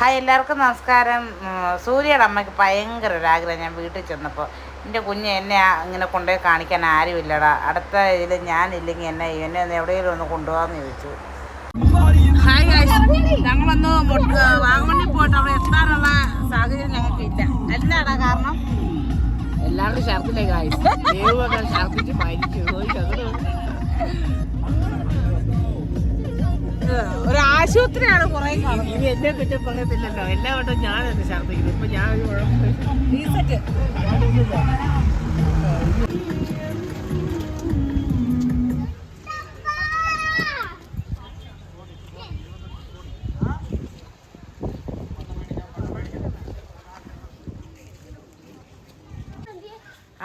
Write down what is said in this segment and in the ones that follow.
Hi എല്ലാവർക്കും നമസ്കാരം. സൂര്യയുടെ അമ്മയ്ക്ക് ഭയങ്കര ഒരാഗ്രഹം ഞാൻ വീട്ടിൽ ചെന്നപ്പോൾ എന്റെ കുഞ്ഞ് എന്നെ ഇങ്ങനെ കൊണ്ടുപോയി കാണിക്കാൻ ആരുമില്ലടാ. അടുത്ത ഇതിൽ ഞാനില്ലെങ്കിൽ എന്നെ എന്നെ ഒന്ന് എവിടെയെങ്കിലും ഒന്ന് കൊണ്ടുപോകാമെന്ന് ചോദിച്ചു. ഹായ് ഞങ്ങളൊന്ന് വാഗമണ്ണി പോയിട്ട് അവിടെ എത്താനുള്ള സാഹചര്യം ഞങ്ങൾക്കില്ല. എന്നാടാ കാരണം? എല്ലാവരും ഛർദിലെ കായ് ഛർദിച്ച് മരിച്ചു. ഒരു ആശുപത്രിയാണ് കുറേ ഇനി എന്നെ കുറ്റം പറയത്തില്ലല്ലോ. എല്ലാ വട്ടം ഞാൻ എന്നെ ഛർദിക്കുന്നു ഇപ്പൊ ഞാൻ ഒരു റീസെറ്റ്.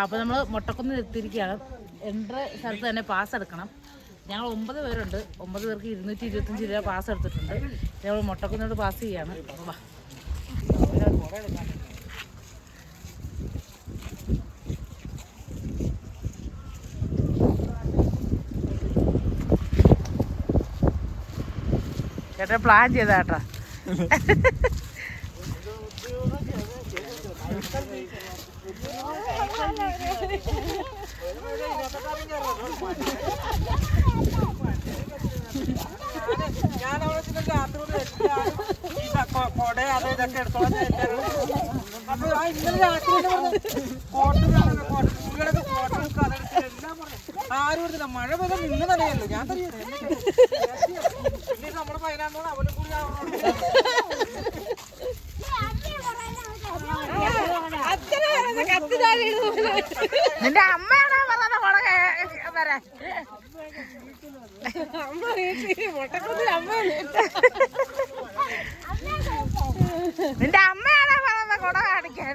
അപ്പോൾ നമ്മൾ മുട്ടക്കുന്ന് എത്തിയിരിക്കുകയാണ്. എന്റെ സ്ഥലത്ത് തന്നെ പാസ് എടുക്കണം. ഞങ്ങൾ ഒമ്പത് പേരുണ്ട്. ഒമ്പത് പേർക്ക് ഇരുന്നൂറ്റി ഇരുപത്തഞ്ച് രൂപ പാസ് എടുത്തിട്ടുണ്ട്. ഞങ്ങൾ മുട്ടക്കുന്നോട് പാസ് ചെയ്യാണ്. കേട്ടോ ആരും മഴ പെയ്ത നിന്ന് തന്നെയല്ലോ ഞാൻ തന്നെ നമ്മുടെ കൂടി നിന്റെ മുളക് വരാൻ നിന്റെ അമ്മയാണോ പറഞ്ഞ കുട കാണിക്കാൻ?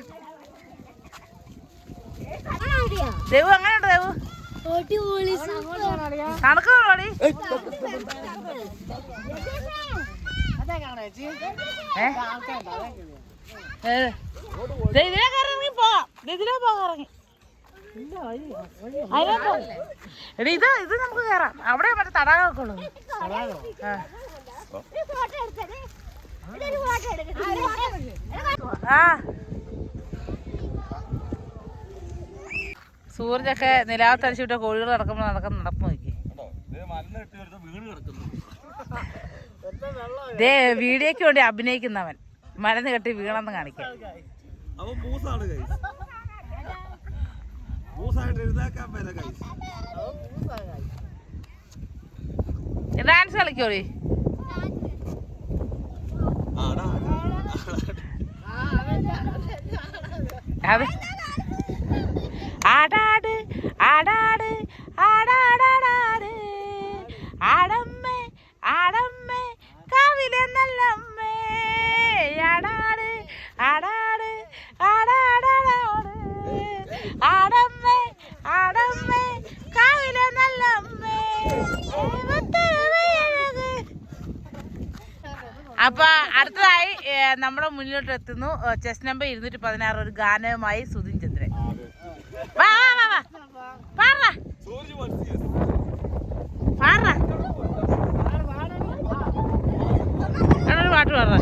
ദേവു അങ്ങനെയുണ്ട് ദേവു? ഇറങ്ങി പോവാം ഇതിലേ പോകാം ഇറങ്ങി അതിലേ പോ. എടി ഇത് ഇത് നമുക്ക് കയറാം അവിടെ മറ്റേ തടാകമൊക്കെ ഉള്ളത്. ആ. സൂരജൊക്കെ നിലാവത്തരച്ചു വിട്ട കോഴികൾ നടക്കുമ്പോൾ നടക്കുന്ന നടപ്പ് നോക്കി. ദേ വീഡിയോക്ക് വേണ്ടി അഭിനയിക്കുന്നവൻ. മരുന്ന് കെട്ടി വീണെന്ന് കാണിക്കാൻ. ഡാൻസ് കളിക്കോളി ആടാട് ആടാട് അപ്പൊ അടുത്തതായി നമ്മുടെ മുന്നിലോട്ട് എത്തുന്നു ചെസ് നമ്പർ ഇരുന്നൂറ്റി പതിനാറ് ഒരു ഗാനവുമായി സുധിൻ ചന്ദ്രൻ. വാ വാ വാ വാ. പാടാ പാടാ ഒരു പാട്ട് പാടാ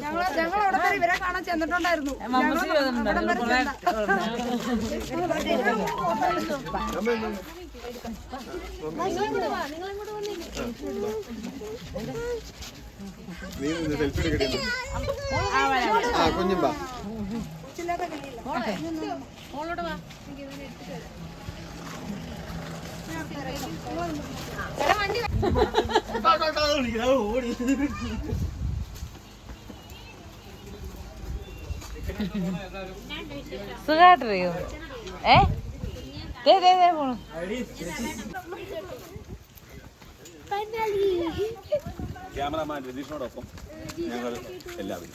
ഞങ്ങൾ അവിടെ വരെ ഇവരെ കാണാൻ ചെന്നിട്ടുണ്ടായിരുന്നു. ആ കുഞ്ഞുമ്പാ ഇല്ലാത്ത കളിയില്ല സുഖമായിട്ടിരിക്കും ഏ? ദേ ദേ ദേ പോണു ക്യാമറമാൻ രതീഷിനോടൊപ്പം ഞങ്ങൾ എല്ലാവരും.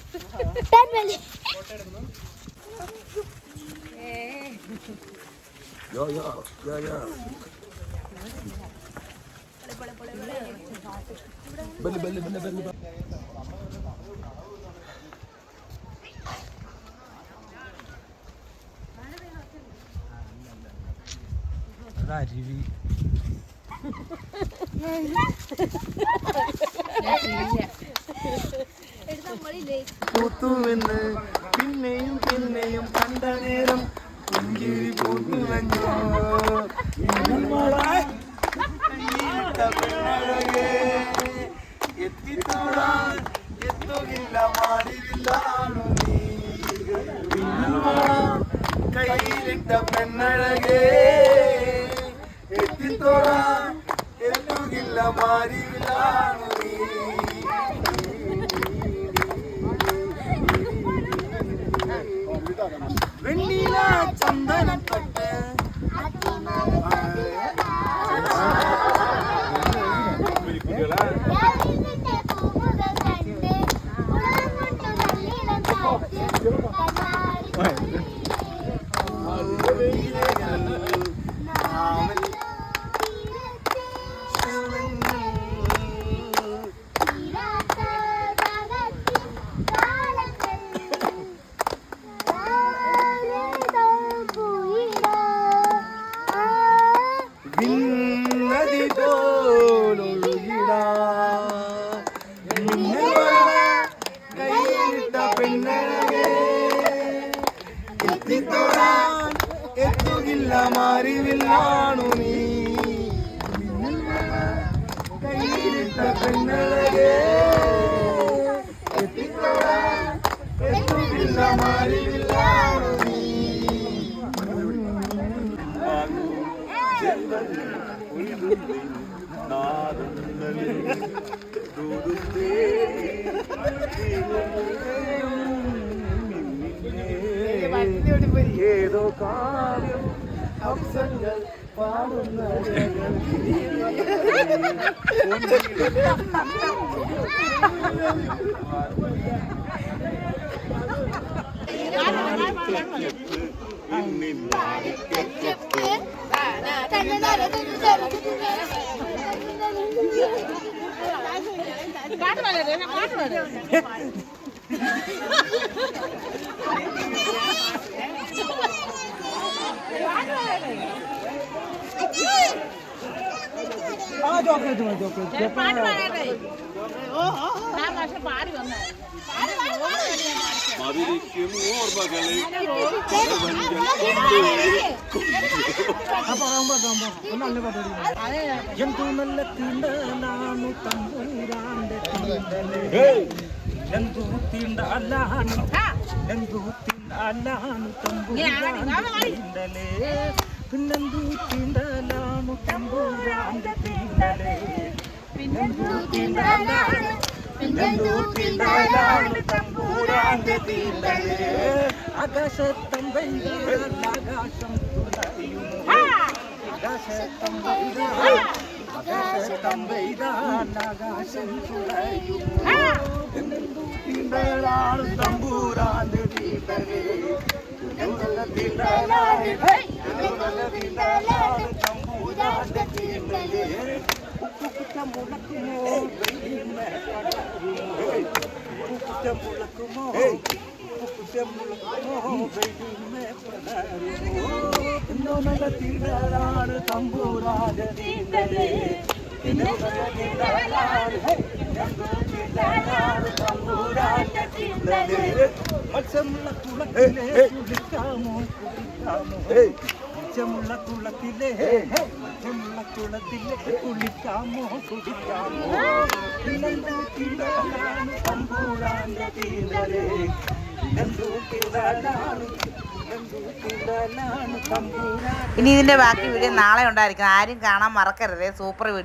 യോ പൂത്തുവെന്ന് പിന്നെയും പിന്നെയും കണ്ട നേരം പുഞ്ചിരി പൂത്തുവഞ്ഞോ എത്തിത്തോടാൻ എത്തുകില്ല മാറിവില്ലാണു നീ. കയ്യിലിട്ട പെണ്ണഴകേ നീ വെണ്ണില ചന്ദനപ്പെട്ട് വിണ്ണതി എത്തുകില്ല അറിവില്ലാണു നീ. കയ്യിലിട്ട പെണ്ണഴകേ. എത്തിത്തോടാൻ എത്തുകില്ല മാറിവില്ലാണു നീ. ഏതോ കാര്യം അപ്സരങ്ങൾ പാടുന്ന പാട്ട് പാടുന്നത് പാട്ട് പാടുന്നത് ഇത് മതി മതിരിക്കും ഓർമ്മകളെ നല്ല പാട്ട് എന്തു നല്ല തീണ്ടാനു തമ്പൂരാന്റെ എന്തു തീണ്ടാലാണ് എന്തു തീണ്ടാലാണ് തമ്പൂരാന്റെ പിന്നെന്തു തീണ്ടലാണു തമ്പൂരാന്റെ ആകാശത്തം വെയിലാൽ ആകാശം തുളയുന്നു ആകാശത്തം വെയിലാൽ ആകാശത്തം വെയിലാൽ ആകാശം തുളയുന്നു പിന്നെന്തോ തിണ്ടലാണ് തമ്പൂരാന്റെ തിണ്ടലേ പിന്നെന്തോ തിണ്ടലാണ് പിന്നെന്തോ തിണ്ടലാണ് തമ്പൂരാന്റെ തിണ്ടലേ کم کم کم میں کم کم کم اوہ اوہ میں پڑھ رہا ہوں نو ملتی راڑ تم پورا മത്സ്യമുള്ള കുളത്തിലെ കുളിക്കാമോ കുളിക്കാമോ മത്സ്യമുള്ള കുളത്തിലെ കുളിക്കാമോ കുടിക്കാമോ തമ്പൂരാന്റെ തീരലേ തമ്പുരാൻ. ഇനി ഇതിന്റെ ബാക്കി വീഡിയോ നാളെ ഉണ്ടായിരിക്കും ആരും കാണാൻ മറക്കരുതേ. Super video.